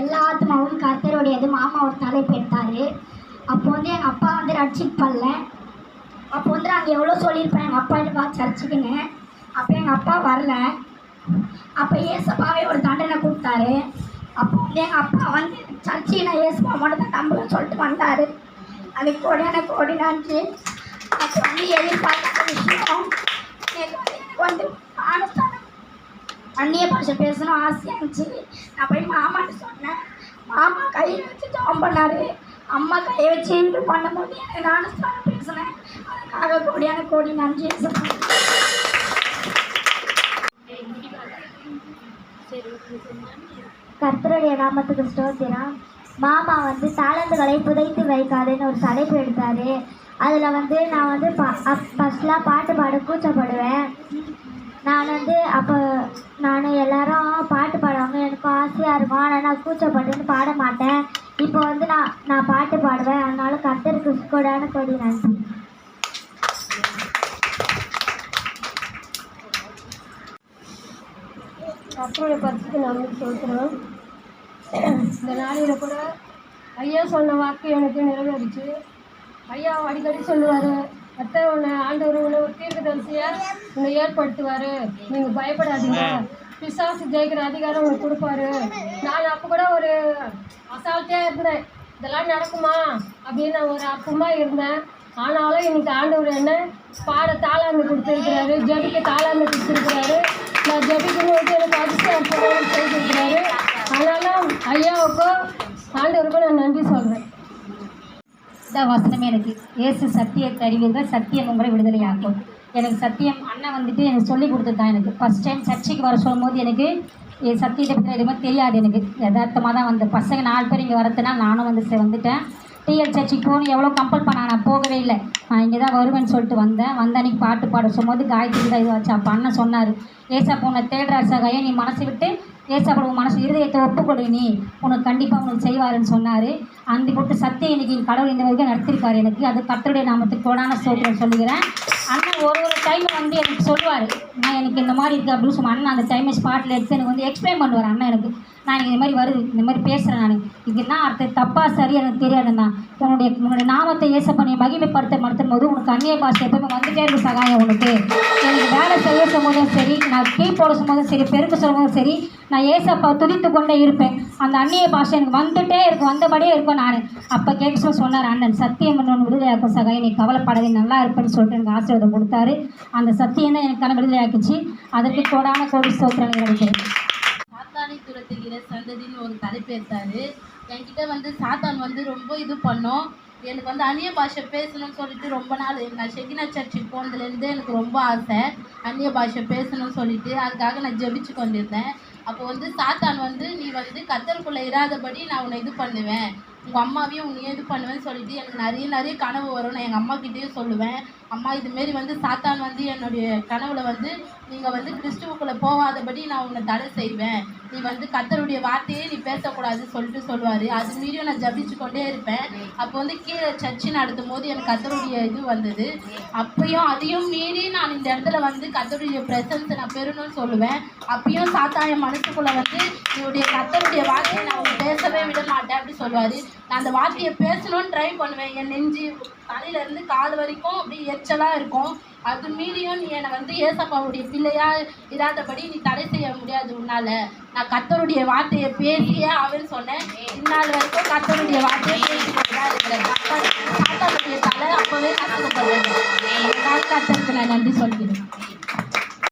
எல்லா ஆத்மாவும் கர்த்தருடையது மாமா ஒரு தலைப்பு எடுத்தார். அப்போ வந்து எங்கள் அப்பா வந்து ரட்சிக் பண்ணல அப்போ வந்து நாங்கள் எவ்வளோ சொல்லியிருப்பேன் எங்கள் அப்பா வா சர்ச்சுக்குன்னு. அப்போ எங்கள் அப்பா வரல. அப்போ ஏசப்பாவே ஒரு தண்டனை கொடுத்தாரு. அப்போ வந்து எங்கள் அப்பா வந்து சர்ச்சுக்கு நான் ஏசப்பா மட்டும் தான் நம்புவேன்னு சொல்லிட்டு வந்தார். அது கோடியான கோடி நன்றி அப்போ வந்து எதிர்பார்த்து விஷயம் எனக்கு வந்து எனக்கு வந்து ஆனஸ்டான அந்நிய பாஷை பேசணும் ஆசையாக இருந்துச்சு. நான் போய் மாமான்னு சொன்னேன். மாமா கையை வச்சு ஜாம் பண்ணாரு. அம்மா கையை வச்சு இது பண்ணும்போது எனக்கு நானும் சொல்ல பேசினேன். அதுக்காக கோடியான கோடி நன்றி சொன்னேன் கர்த்தருடைய நாமத்துக்கு ஸ்தோத்திரம். மாமா வந்து தாளந்துகளை புதைத்து வைக்காதுன்னு ஒரு தலைப்பு எடுத்தார். அதில் வந்து நான் வந்து பா ஃபஸ்ட்லாம் பாட்டு பாட கூச்சப்படு நான் வந்து அப்போ நான் எல்லாரும் பாட்டு பாடுவாங்க. எனக்கு ஆசையாக இருக்கும். ஆனால் நான் கூச்சப்பட்டுன்னு பாட மாட்டேன். இப்போ வந்து நான் நான் பாட்டு பாடுவேன். அதனால கத்தருக்கு கொடான கொடி நன்றி. கத்தரோட பரிசுக்கு நான் சொல்கிறோம் இந்த நாளையில் கூட ஐயா சொன்ன வாக்கு எனக்கு நிறைவேறிச்சு. ஐயா அடிக்கடி சொல்லுவார் அத்தை உன்னை ஆண்டவர் உன்னை ஒரு தீர்க்கதரிசியை உன்னை ஏற்படுத்துவார். நீங்கள் பயப்படாதீங்க. பிசாசு ஜெயிக்கிற அதிகாரம் உங்களுக்கு கொடுப்பாரு. நான் அப்போ கூட ஒரு அசால்ட்டியாக இருந்தேன். இதெல்லாம் நடக்குமா? அப்படின்னு நான் ஒரு அப்பமா இருந்தேன். ஆனாலும் இன்னைக்கு ஆண்டவர் என்ன? பாட தாளாந்து கொடுத்துருக்கிறாரு. ஜபிக்க தாளாந்து கொடுத்துருக்கிறாரு. நான் ஜபிக்கணும் எனக்கு அதிர்ஷ்டம் போகணும்னு செய்திருக்கிறாரு அதனால ஐயாவுக்கும் ஆண்டவருக்கும் நான் நன்றி சொல்கிறேன் இந்த வசனமே எனக்கு. இயேசு சத்தியத்தை அறிவீர்கள் சத்தியம் உங்களை விடுதலையாக்கும். எனக்கு சத்தியம் அண்ணன் வந்துட்டு எனக்கு சொல்லி கொடுத்துட்டான் எனக்கு. ஃபஸ்ட் டைம் சர்ச்சைக்கு வர சொல்லும்போது எனக்கு என் சத்தியத்தை பற்றி எதுவுமே தெரியாது எனக்கு. யதார்த்தமாக தான் வந்து. பசங்க நாலு பேர் இங்கே வரதுனா நானும் வந்து வந்துட்டேன். டிஎல் சர்ச்சுக்கு போகணும். எவ்வளோ கம்பல் பண்ணா நான் போகவே இல்லை. நான் இங்கே தான் வருவேன்னு சொல்லிட்டு வந்தேன். வந்த அன்னைக்கு பாட்டு பாட சொல்லும்போது காயத்ரி தான் இதுவாச்சு அப்போ அண்ணன் சொன்னார் ஏசா உன்னை தேடுறாரு. சகாயம் நீ மனசு விட்டு ஏசப்பா உன் மனசு இருதயத்தை ஒப்புக்கொடு நீ. உனக்கு கண்டிப்பாக உனக்கு செய்வாருன்னு சொன்னார். அந்த போட்டு சத்தியம் இன்னைக்கு கடவுள் இந்த வரைக்கும் நடத்திருக்காரு எனக்கு. அது கத்தருடைய நாமத்துக்கு கோடான சோத்திரம் சொல்லுகிறேன். அண்ணன் ஒரு ஒரு டைம் வந்து எனக்கு சொல்லுவார் நான் எனக்கு இந்த மாதிரி இருக்குது அப்படின்னு சொல்லி அண்ணன் அந்த டைமை ஸ்பாட்டில் எடுத்து எனக்கு வந்து எக்ஸ்பிளைன் பண்ணுவார். அண்ணன் எனக்கு நான் எனக்கு இந்த மாதிரி வருது. இந்த மாதிரி பேசுகிறேன் நான். இது என்ன அர்த்தம்? தப்பாக சரி எனக்கு தெரியாதுண்ணா உன்னுடைய உன்னுடைய நாமத்தை ஏசப்ப நீ மகிமைப்படுத்த மறுத்தும் போது உனக்கு அந்நிய பாஷை எப்பவுமே வந்துட்டே இருக்கு சகாயம் உனக்கு. எனக்கு வேலை செய்ய சொல்லும்போதும் சரி நான் கீ போட சொல்லும் போதும் சரி பெருக்க சொல்லும்போதும் சரி நான் ஏசப்பா துதித்து கொண்டே இருப்பேன். அந்த அந்நிய பாஷை எனக்கு வந்துட்டே இருக்கும். வந்தபடியே இருக்கும் நான். அப்போ கேட்க சொன்னார் அண்ணன் சத்தியம் ஒன்று விடுதலையாக்கும் சகை நீ கவலைப்படாதே நல்லா இருப்பேன்னு சொல்லிட்டு எனக்கு ஆசீர்வாதம் கொடுத்தாரு. அந்த சத்தியம் தான் எனக்கு விடுதலையாக்குச்சு. அதற்கு கோடான கோடி ஸ்தோத்திரம் கிடைக்கிறது சாத்தானை துரத்துகிற சந்ததின்னு ஒரு தலைப்பு எடுத்தாரு. என்கிட்ட வந்து சாத்தான் வந்து ரொம்ப இது பண்ணோம். எனக்கு வந்து அந்நிய பாஷை பேசணும்னு சொல்லிட்டு ரொம்ப நாள் நான் செகினா சர்ச்சுக்கு போனதுலேருந்து எனக்கு ரொம்ப ஆசை. அந்நிய பாஷை பேசணும்னு சொல்லிட்டு அதுக்காக நான் ஜெபிச்சு கொண்டிருந்தேன். அப்போ வந்து சாத்தான் வந்து நீ வந்து கத்தருக்குள்ளே இராதபடி நான் உன்னை இது பண்ணுவேன். உங்கள் அம்மாவையும் உன்னையும் இது பண்ணுவேன்னு சொல்லிட்டு எனக்கு நிறைய நிறைய கனவு வரும் நான் எங்கள் அம்மாக்கிட்டேயும் சொல்லுவேன். அம்மா இதுமாரி வந்து சாத்தான் வந்து என்னுடைய கனவுல வந்து நீங்கள் வந்து கிறிஸ்துவுக்குள்ளே போகாதபடி நான் உன்னை தடை செய்வேன். நீ வந்து கத்தருடைய வார்த்தையே நீ பேசக்கூடாதுன்னு சொல்லிட்டு சொல்லுவார். அது மீறியும் நான் ஜபிச்சு கொண்டே இருப்பேன். அப்போ வந்து கீழே சர்ச்சு நடத்தும் போது எனக்கு கத்தருடைய இது வந்தது. அப்பயும் அதையும் மீறி நான் இந்த இடத்துல வந்து கத்தருடைய பிரசன்ஸை நான் பெறணும்னு சொல்லுவேன். அப்பயும் சாத்தாய மனசுக்குள்ளே வந்து என்னுடைய கத்தருடைய வார்த்தையை நான் பேசவே விட மாட்டேன் அப்படி சொல்லுவார். நான் அந்த வார்த்தையை பேசணும்னு ட்ரை பண்ணுவேன். என் நெஞ்சு தலையிலேருந்து கால் வரைக்கும் அப்படியே எரிச்சலாக இருக்கும். அது மீறியும் நீ என்னை வந்து ஏசப்பாவுடைய பிள்ளையா இல்லாதபடி நீ தடை செய்ய முடியாது உன்னால. நான் கத்தருடைய வார்த்தையை பேசியே அவன் சொன்னேன். இந்நாள் வரைக்கும் கத்தருடைய வார்த்தையை பேசிக்கிட்டு